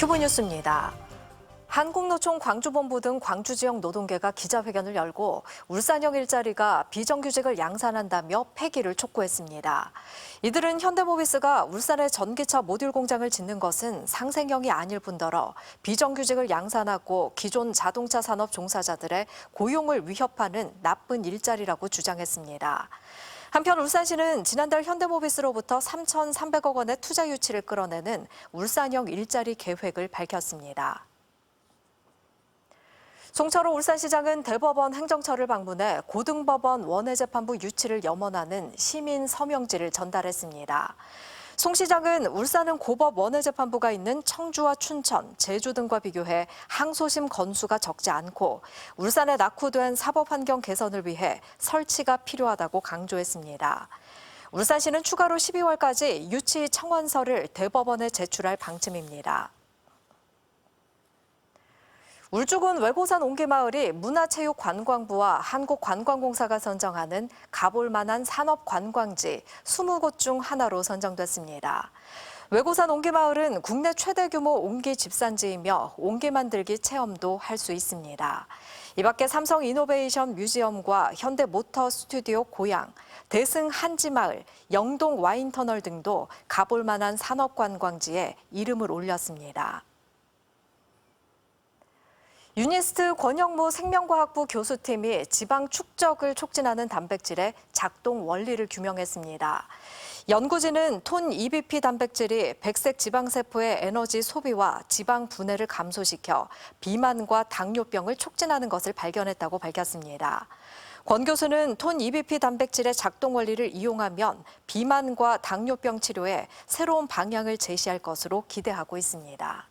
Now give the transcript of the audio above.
큐브 뉴스입니다. 한국노총 광주본부 등 광주 지역 노동계가 기자회견을 열고 울산형 일자리가 비정규직을 양산한다며 폐기를 촉구했습니다. 이들은 현대모비스가 울산에 전기차 모듈 공장을 짓는 것은 상생형이 아닐 뿐더러 비정규직을 양산하고 기존 자동차 산업 종사자들의 고용을 위협하는 나쁜 일자리라고 주장했습니다. 한편 울산시는 지난달 현대모비스로부터 3,300억 원의 투자 유치를 끌어내는 울산형 일자리 계획을 밝혔습니다. 송철호 울산시장은 대법원 행정처를 방문해 고등법원 원해재판부 유치를 염원하는 시민 서명지를 전달했습니다. 송 시장은 울산은 고법 원해재판부가 있는 청주와 춘천, 제주 등과 비교해 항소심 건수가 적지 않고 울산에 낙후된 사법 환경 개선을 위해 설치가 필요하다고 강조했습니다. 울산시는 추가로 12월까지 유치 청원서를 대법원에 제출할 방침입니다. 울주군 외고산 옹기마을이 문화체육관광부와 한국관광공사가 선정하는 가볼만한 산업관광지 20곳 중 하나로 선정됐습니다. 외고산 옹기마을은 국내 최대 규모 옹기 집산지이며 옹기 만들기 체험도 할 수 있습니다. 이 밖에 삼성 이노베이션 뮤지엄과 현대 모터 스튜디오 고양, 대승 한지마을, 영동 와인터널 등도 가볼 만한 산업 관광지에 이름을 올렸습니다. 유니스트 권영무 생명과학부 교수팀이 지방 축적을 촉진하는 단백질의 작동 원리를 규명했습니다. 연구진은 톤 EBP 단백질이 백색 지방세포의 에너지 소비와 지방 분해를 감소시켜 비만과 당뇨병을 촉진하는 것을 발견했다고 밝혔습니다. 권 교수는 톤 EBP 단백질의 작동 원리를 이용하면 비만과 당뇨병 치료에 새로운 방향을 제시할 것으로 기대하고 있습니다.